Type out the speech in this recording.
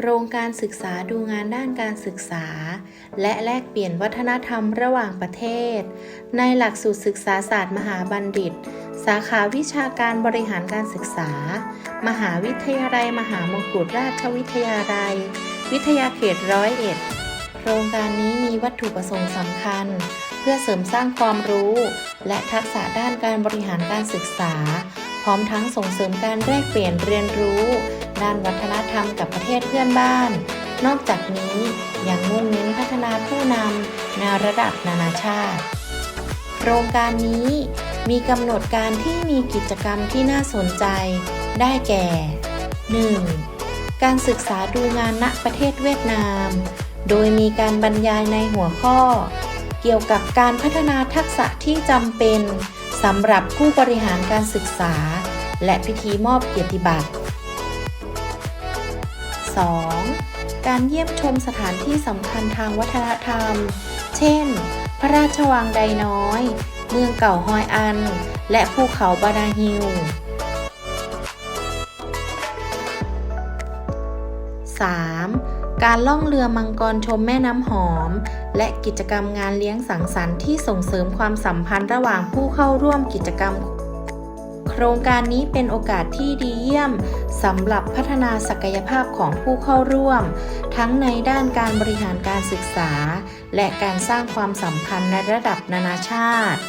โครงการศึกษาดูงานด้านการศึกษา และแลกเปลี่ยนวัฒนธรรมระหว่างประเทศ ในหลักสูตรศึกษาศาสตร์มหาบัณฑิต สาขาวิชาการบริหารการศึกษา มหาวิทยาลัย มหามงกุฎราชวิทยาลัย วิทยาเขตร้อยเอ็ดโครงการนี้มีวัตถุประสงค์สำคัญ เพื่อเสริมสร้างความรู้ และทักษะด้านการบริหารการศึกษา พร้อมทั้งส่งเสริมการแลกเปลี่ยนเรียนรู้ ด้านวัฒนธรรมกับประเทศเพื่อนบ้าน นอกจากนี้ยังมุ่งเน้นพัฒนาผู้นำในระดับนานาชาติโครงการนี้มีกำหนดการที่มีกิจกรรมที่น่าสนใจ ได้แก่ 1. การศึกษาดูงานณประเทศเวียดนาม โดยมีการบรรยายในหัวข้อ เกี่ยวกับการพัฒนาทักษะที่จำเป็นสำหรับผู้บริหารการศึกษา และพิธีมอบเกียรติบัตร 2. การเยี่ยมชมสถานที่สำคัญทางวัฒนธรรม เช่น พระราชวังไดน้อย เมืองเก่าฮอยอัน และภูเขาบาดาฮิล 3. การล่องเรือมังกรชมแม่น้ำหอม และกิจกรรมงานเลี้ยงสังสรรค์ที่ส่งเสริมความสัมพันธ์ระหว่างผู้เข้าร่วมกิจกรรม โครงการนี้เป็นโอกาสที่ดีเยี่ยมสำหรับพัฒนาศักยภาพของผู้เข้าร่วม ทั้งในด้านการบริหารการศึกษา และการสร้างความสัมพันธ์ในระดับนานาชาติ